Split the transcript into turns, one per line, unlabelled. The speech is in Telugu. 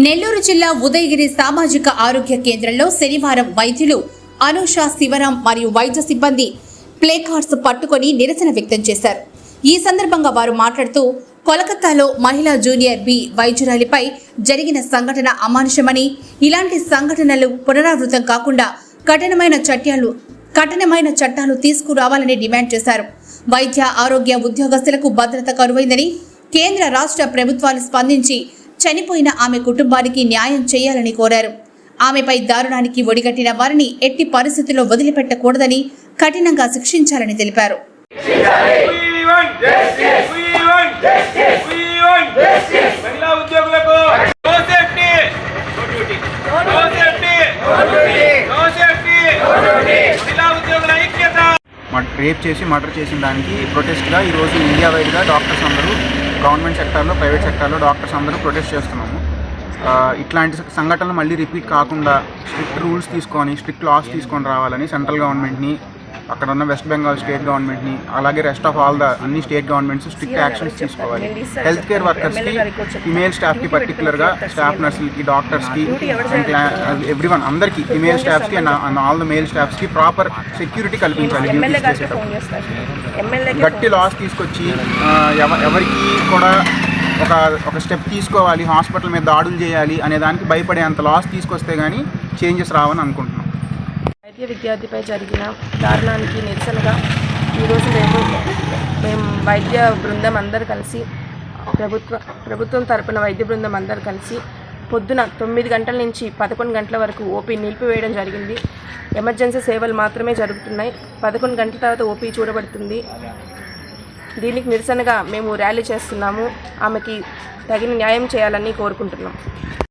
నెల్లూరు జిల్లా ఉదయగిరి సామాజిక ఆరోగ్య కేంద్రంలో శనివారం వైద్యులు అనూష శివరాం మరియు వైద్య సిబ్బంది ప్లేకార్డ్స్ పట్టుకొని నిరసన వ్యక్తం చేశారు. ఈ సందర్భంగా వారు మాట్లాడుతూ కోలకత్తాలో మహిళా జూనియర్ బి వైద్యురాలిపై జరిగిన సంఘటన అమానుషమని ఇలాంటి సంఘటనలు పునరావృతం కాకుండా కఠినమైన చట్టాలు కఠినమైన చట్టాలు తీసుకురావాలని డిమాండ్ చేశారు. వైద్య ఆరోగ్య ఉద్యోగస్తులకు భద్రత కరువైందని కేంద్ర రాష్ట్ర ప్రభుత్వాలు స్పందించి చనిపోయిన ఆమె కుటుంబానికి న్యాయం చేయాలని కోరారు. ఆమెపై దారుణానికి ఒడిగట్టిన వారిని ఎట్టి పరిస్థితుల్లో వదిలిపెట్టకూడదని కఠినంగా శిక్షించాలని తెలిపారు.
రేప్ చేసి మర్డర్ చేసిన దానికి ప్రొటెస్ట్గా ఈరోజు ఇండియా వైడ్గా డాక్టర్స్ అందరూ గవర్నమెంట్ సెక్టార్లో ప్రైవేట్ సెక్టార్లో డాక్టర్స్ అందరూ ప్రొటెస్ట్ చేస్తున్నాము. ఇట్లాంటి సంఘటనలు మళ్ళీ రిపీట్ కాకుండా స్ట్రిక్ట్ రూల్స్ తీసుకొని స్ట్రిక్ట్ లాస్ తీసుకొని రావాలని సెంట్రల్ గవర్నమెంట్ని అక్కడ ఉన్న వెస్ట్ బెంగాల్ స్టేట్ గవర్నమెంట్ని అలాగే రెస్ట్ ఆఫ్ ఆల్ ద అన్ని స్టేట్ గవర్నమెంట్స్ స్ట్రిక్ట్ యాక్షన్స్ తీసుకోవాలి. హెల్త్ కేర్ వర్కర్స్కి ఫిమేల్ స్టాఫ్కి పర్టికులర్గా స్టాఫ్ నర్సులకి డాక్టర్స్కి ఎవ్రీ వన్ అందరికీ ఫిమేల్ స్టాఫ్స్కి అండ్ ఆల్ ద మేల్ స్టాఫ్స్కి ప్రాపర్ సెక్యూరిటీ కల్పించాలి డ్యూటీస్ చేసేటప్పుడు. గట్టి లాస్ తీసుకొచ్చి ఎవరికి కూడా ఒక ఒక స్టెప్ తీసుకోవాలి హాస్పిటల్ మీద దాడులు చేయాలి అనే దానికి భయపడే అంత లాస్ తీసుకొస్తే కానీ చేంజెస్ రావని అనుకుంటున్నాం.
వైద్య విద్యార్థిపై జరిగిన దారుణానికి నిరసనగా ఈరోజు మేము మేము వైద్య బృందం అందరు కలిసి ప్రభుత్వ ప్రభుత్వం తరపున వైద్య బృందం అందరు కలిసి పొద్దున తొమ్మిది గంటల నుంచి పదకొండు గంటల వరకు ఓపీ నిలిపివేయడం జరిగింది. ఎమర్జెన్సీ సేవలు మాత్రమే జరుగుతున్నాయి. పదకొండు గంటల తర్వాత ఓపీ చూడబడుతుంది. దీనికి నిరసనగా మేము ర్యాలీ చేస్తున్నాము. ఆమెకి తగిన న్యాయం చేయాలని కోరుకుంటున్నాం.